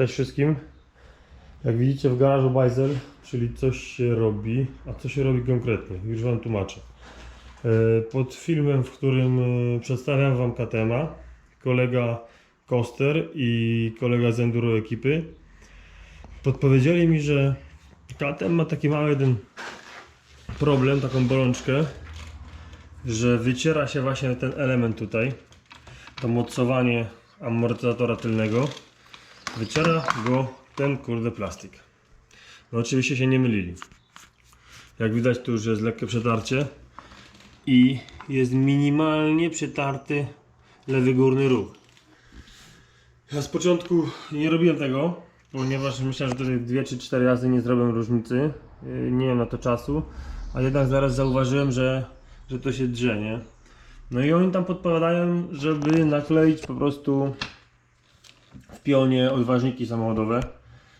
Cześć wszystkim. Jak widzicie w garażu Bajzel, czyli coś się robi, a co się robi konkretnie, już Wam tłumaczę. E, Pod filmem, w którym e, przedstawiam Wam KTM-a, kolega Koster i kolega z Enduro ekipy podpowiedzieli mi, że KTM ma taki mały jeden problem, taką bolączkę, że wyciera się właśnie ten element tutaj, to mocowanie amortyzatora tylnego, wyciera go ten kurde plastik. No oczywiście się nie mylili. Jak widać tu już jest lekkie przetarcie i jest minimalnie przetarty lewy górny róg. Ja z początku nie robiłem tego, ponieważ myślałem, że tutaj dwie czy cztery razy nie zrobię różnicy. Yy, Nie miałem na to czasu, a jednak zaraz zauważyłem, że, że to się drze, nie? No i oni tam podpowiadają, żeby nakleić po prostu w pionie odważniki samochodowe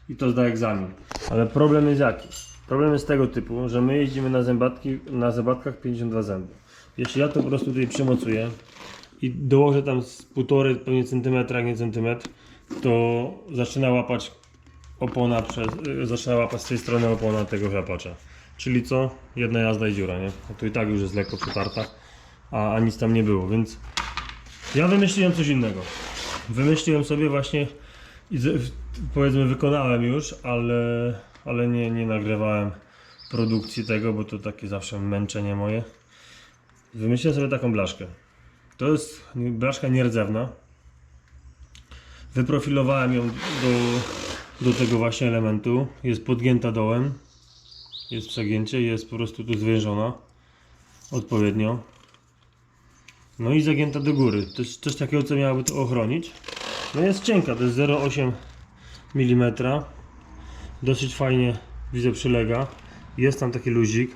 i to zda egzamin. Ale problem jest jaki? Problem jest tego typu, że my jeździmy na zębatki, na zębatkach 52 zęby. Jeśli ja to po prostu tutaj przymocuję i dołożę tam z półtorej pewnie centymetra, jak nie centymetr, to zaczyna łapać opona przez, y, zaczyna łapać z tej strony opona tego wiapacza. Czyli co? Jedna jazda i dziura, nie? A tu i tak już jest lekko przetarta, a, a nic tam nie było, więc ja wymyśliłem coś innego. Wymyśliłem sobie właśnie i powiedzmy wykonałem już, ale, ale nie, nie nagrywałem produkcji tego, bo to takie zawsze męczenie moje. Wymyśliłem sobie taką blaszkę. To jest blaszka nierdzewna. Wyprofilowałem ją do, do tego właśnie elementu. Jest podgięta dołem. Jest przegięcie, jest po prostu tu zwężona odpowiednio. No i zagięta do góry. To jest coś takiego, co miałoby to ochronić. No jest cienka, to jest 0,8 mm. Dosyć fajnie widzę przylega. Jest tam taki luzik.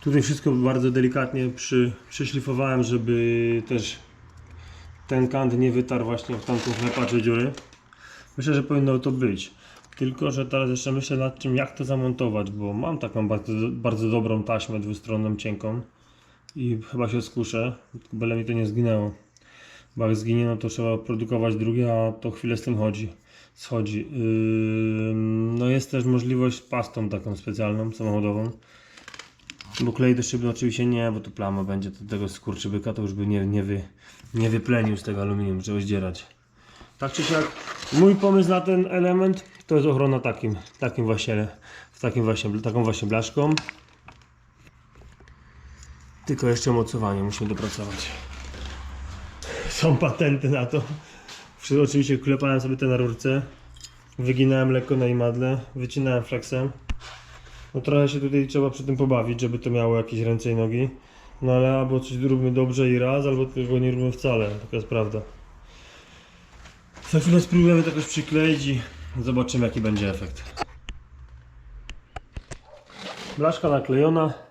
Tutaj wszystko bardzo delikatnie przy, przyszlifowałem, żeby też ten kant nie wytarł właśnie w tamtą chlepacze dziury. Myślę, że powinno to być. Tylko, że teraz jeszcze myślę nad tym, jak to zamontować, bo mam taką bardzo, bardzo dobrą taśmę dwustronną, cienką i chyba się skuszę, byle mi to nie zginęło. Bo jak zginie, no to trzeba produkować drugie, a to chwilę z tym chodzi, schodzi. Yy, no jest też możliwość pastą taką specjalną, samochodową. Bo klej do szyby oczywiście nie, bo to plama będzie do tego skurczybyka, to już by nie, nie, wy, nie wyplenił z tego aluminium, trzeba zdzierać. Tak czy siak, mój pomysł na ten element to jest ochrona takim, takim właśnie, takim właśnie, taką właśnie blaszką. Tylko jeszcze mocowanie musimy dopracować. Są patenty na to. Oczywiście klepałem sobie te na rurce. Wyginałem lekko na imadle, wycinałem flexem. No trochę się tutaj trzeba przy tym pobawić, żeby to miało jakieś ręce i nogi. No ale albo coś róbmy dobrze i raz, albo tego nie róbmy wcale. Taka jest prawda. Za chwilę spróbujemy to jakoś przykleić i zobaczymy jaki będzie efekt. Blaszka naklejona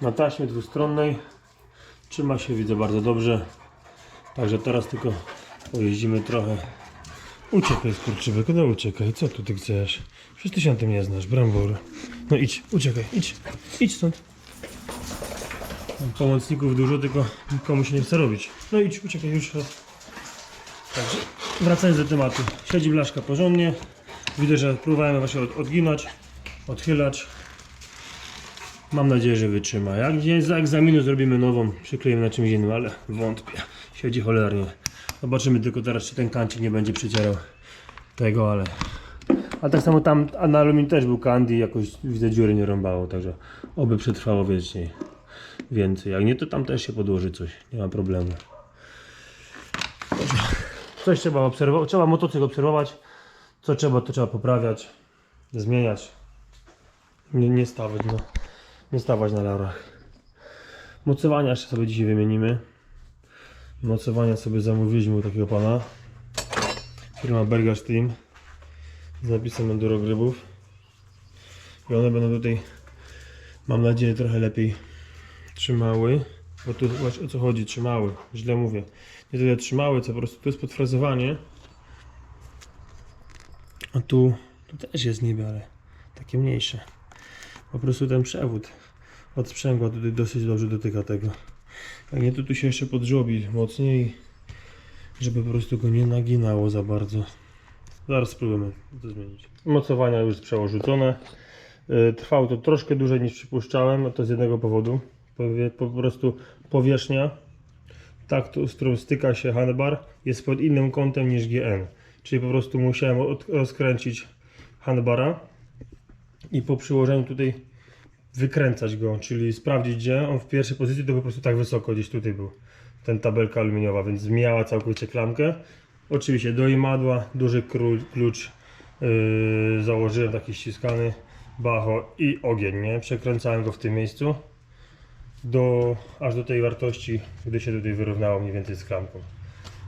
na taśmie dwustronnej. Trzyma się, widzę bardzo dobrze. Także teraz tylko pojeździmy trochę. Uciekaj skurczybyku, no uciekaj. Co tu ty chcesz? Przecież ty się na tym nie znasz, brambor. No idź, uciekaj, idź. Idź stąd. Pomocników dużo, tylko nikomu się nie chce robić. No idź, uciekaj już. Także wracając do tematu. Siedzi blaszka porządnie. Widzę, że próbujemy właśnie od, odginać, odchylać. Mam nadzieję, że wytrzyma. Jak dzień za egzaminu zrobimy nową, przykleimy na czymś innym, ale wątpię. Siedzi cholernie. Zobaczymy tylko teraz, czy ten kancik nie będzie przycierał tego, ale... A tak samo tam na aluminium też był kandy i jakoś widzę dziury nie rąbało, także oby przetrwało wiecznie więcej. Jak nie, to tam też się podłoży coś, nie ma problemu. Coś trzeba obserwować, trzeba motocykl obserwować. Co trzeba, to trzeba poprawiać, zmieniać. Nie, nie stawać, no. Nie stawać na laurach. Mocowania jeszcze sobie dzisiaj wymienimy. Mocowania sobie zamówiliśmy u takiego pana. Firma Bergasz Team. Z napisem Enduro Grybów. I one będą tutaj, mam nadzieję, trochę lepiej trzymały. Bo tu właśnie o co chodzi, trzymały. Źle mówię. Nie tyle trzymały, co po prostu tu jest podfrazowanie. A tu, tu też jest niby, ale takie mniejsze. Po prostu ten przewód od sprzęgła tutaj dosyć dobrze dotyka tego. Jak nie, to tu się jeszcze podżobi mocniej, żeby po prostu go nie naginało za bardzo. Zaraz spróbujemy to zmienić. Mocowania już przełożone. Y, Trwało to troszkę dłużej niż przypuszczałem, a to z jednego powodu. Po prostu powierzchnia, tak, z którą styka się handbar, jest pod innym kątem niż GN. Czyli po prostu musiałem rozkręcić handbara i po przyłożeniu tutaj wykręcać go, czyli sprawdzić gdzie. On w pierwszej pozycji to po prostu tak wysoko gdzieś tutaj był. Ten tabelka aluminiowa, więc zmieniała całkowicie klamkę. Oczywiście do imadła, duży klucz yy, założyłem taki ściskany, bacho i ogień, nie? Przekręcałem go w tym miejscu do, aż do tej wartości, gdy się tutaj wyrównało mniej więcej z klamką.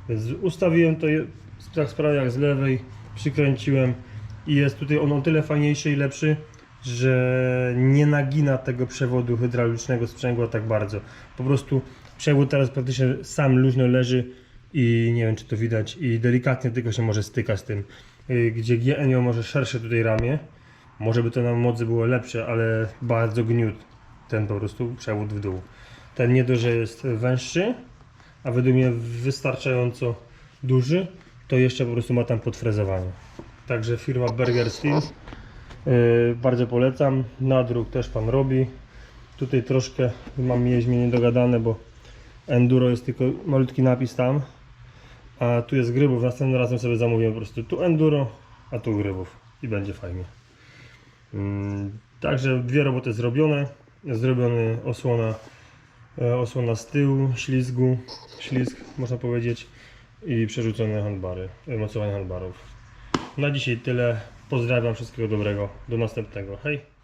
Więc ustawiłem to tak sprawę jak z lewej, przykręciłem i jest tutaj on o tyle fajniejszy i lepszy, że nie nagina tego przewodu hydraulicznego sprzęgła tak bardzo. Po prostu przewód teraz praktycznie sam luźno leży i nie wiem czy to widać i delikatnie tylko się może styka z tym. Y, Gdzie GN miał może szersze tutaj ramię, może by to na mocy było lepsze, ale bardzo gniót ten po prostu przewód w dół. Ten nie dość, że jest węższy, a według mnie wystarczająco duży, to jeszcze po prostu ma tam podfrezowanie. Także firma Burger Steel. Yy, bardzo polecam. Nadruk też pan robi. Tutaj troszkę mam mieliśmy niedogadane, bo Enduro jest tylko malutki napis tam, a tu jest grybów. Następnym razem sobie zamówię po prostu tu Enduro, a tu grybów i będzie fajnie. Mm, Także dwie roboty zrobione. Zrobiony osłona, e, osłona z tyłu, ślizgu, ślizg można powiedzieć i przerzucone handbary, mocowanie handbarów. Na dzisiaj tyle. Pozdrawiam, wszystkiego dobrego. Do następnego. Hej!